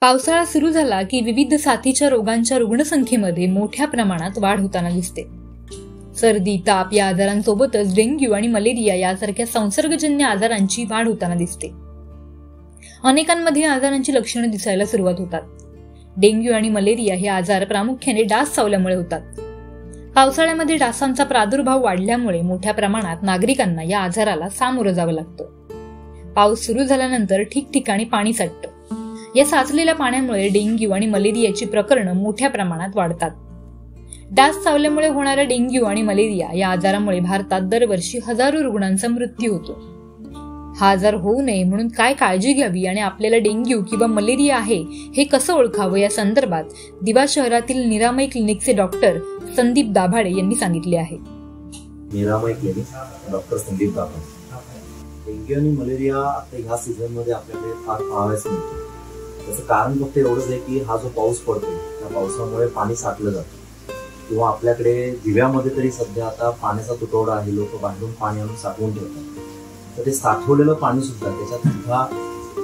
पावसाळा सुरू झाला की विविध साथीच्या रोगांच्या रुग्णसंख्येमध्ये मोठ्या प्रमाणात वाढ होताना दिसते. सर्दी ताप या आजारांसोबतच डेंग्यू आणि मलेरिया यासारख्या संसर्गजन्य आजारांची वाढ होताना दिसते. अनेकांमध्ये आजारांची लक्षणं दिसायला सुरुवात होतात. डेंग्यू आणि मलेरिया हे आजार प्रामुख्याने डास चावल्यामुळे होतात. पावसाळ्यामध्ये डासांचा प्रादुर्भाव वाढल्यामुळे मोठ्या प्रमाणात नागरिकांना या आजाराला सामोरं जावं लागतं. पाऊस सुरू झाल्यानंतर ठिकठिकाणी पाणी साठतं. या साचलेल्या पाण्यामुळे डेंग्यू आणि मलेरियाची प्रकरणं मोठ्या प्रमाणात वाढतात. डास चावल्यामुळे होणाऱ्या डेंग्यू आणि मलेरिया या आजारामुळे भारतात दरवर्षी हजारो रुग्णांचा मृत्यू होतो. हा आजार होऊ नये म्हणून काय काळजी घ्यावी आणि आपल्याला डेंग्यू किंवा मलेरिया आहे हे कसं ओळखावं या संदर्भात दिवा शहरातील निरामय क्लिनिकचे डॉक्टर संदीप दाभाडे यांनी सांगितले आहे. Niramay clinic doctor Sandeep Dabhade. Dengue आणि मलेरिया आता ह्या सीझनमध्ये आपल्याकडे फार पाहावयास मिळतो. त्याचं कारण फक्त एवढंच आहे की हा जो पाऊस पडतो त्या पावसामुळे पाणी साठलं जातं. किंवा आपल्याकडे दिव्यामध्ये तरी सध्या आता पाण्याचा तुटवडा आहे लोक बाहेरून पाणी आणून साठवून ठेवतात. तर ते साठवलेलं पाणी सुद्धा त्याच्यात सुद्धा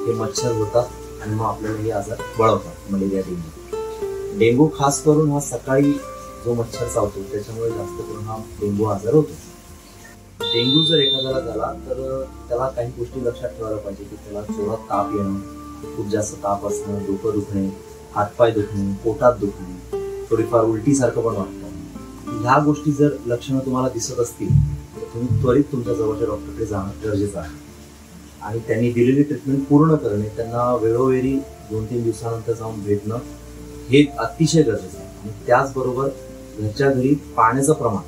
हे मच्छर होतात आणि मग आपल्याला हे आजार बळवतात मलेरिया डेंग्यू. डेंगू खास करून हा सकाळी जो मच्छर चावतो त्याच्यामुळे जास्त करून हा डेंगू आजार होतो. डेंग्यू जर एखाद्याला झाला तर त्याला काही गोष्टी लक्षात ठेवायला पाहिजे की त्याला जोरात ताप येणं खूप जास्त ताप असणं डोकं दुखणे हातपाय दुखणे पोटात दुखणे थोडीफार उलटीसारखं पण वाटतं. ह्या गोष्टी जर लक्षणं तुम्हाला दिसत असतील तर तुम्ही त्वरित तुमच्या जवळच्या डॉक्टरकडे जाणं गरजेचं आहे. आणि त्यांनी दिलेली ट्रीटमेंट पूर्ण करणे त्यांना वेळोवेळी दोन तीन दिवसानंतर जाऊन भेटणं हे अतिशय गरजेचं आहे. आणि त्याचबरोबर घरच्या घरी पाण्याचं प्रमाण.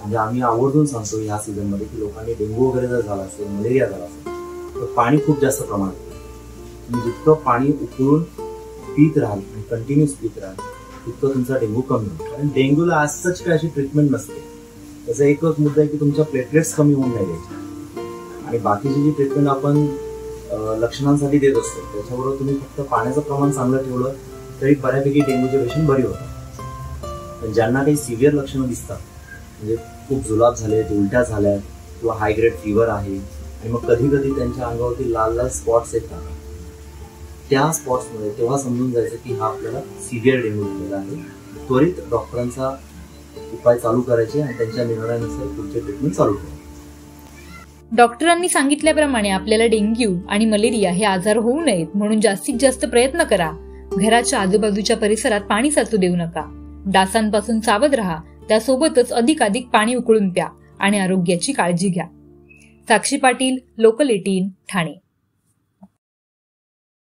म्हणजे आम्ही आवर्जून सांगतो ह्या सीझनमध्ये की लोकांनी डेंग्यू वगैरे जर झाला असेल मलेरिया झाला असेल तर पाणी खूप जास्त प्रमाणात जितकं पाणी उकळून पित राहाल आणि कंटिन्युअस पित राहाल तितकं तुमचा डेंग्यू कमी होईल कारण डेंग्यूला आज सच काय अशी ट्रीटमेंट नसते. त्याचा एकच मुद्दा आहे की तुमच्या प्लेटलेट्स कमी होऊन नाही द्यायचे आणि बाकीची जी ट्रीटमेंट आपण लक्षणांसाठी देत असतो त्याच्याबरोबर तुम्ही फक्त पाण्याचं प्रमाण चांगलं ठेवलं तरी बऱ्यापैकी डेंग्यूचे पेशंट बरी होतात. पण ज्यांना काही सिव्हिअर लक्षणं दिसतात म्हणजे खूप जुलाब झाले उलट्या झाल्या किंवा हाय ग्रेड फिवर आहे आणि मग कधी कधी त्यांच्या अंगावरती लाल लाल स्पॉट्स येतात. त्या स्पॉट्समध्ये तेव्हा समजून जायचं की हा आपल्याला सिव्हिअर डेंग्यू झालेला आहे. त्वरित डॉक्टरांचा उपाय चालू करायचे आणि त्यांच्या निर्णयानुसार पुढचे ट्रीटमेंट चालू करायचे डॉक्टरांनी सांगितल्याप्रमाणे आपल्याला डेंग्यू आणि मलेरिया हे आजार होऊ नयेत म्हणून जास्तीत जास्त प्रयत्न करा. घराच्या आजूबाजूच्या परिसरात पाणी साचू देऊ नका. डासांपासून सावध राहा. त्यासोबतच अधिकाधिक पाणी उकळून प्या आणि आरोग्याची काळजी घ्या. Sakshi Patil local eighteen Thane.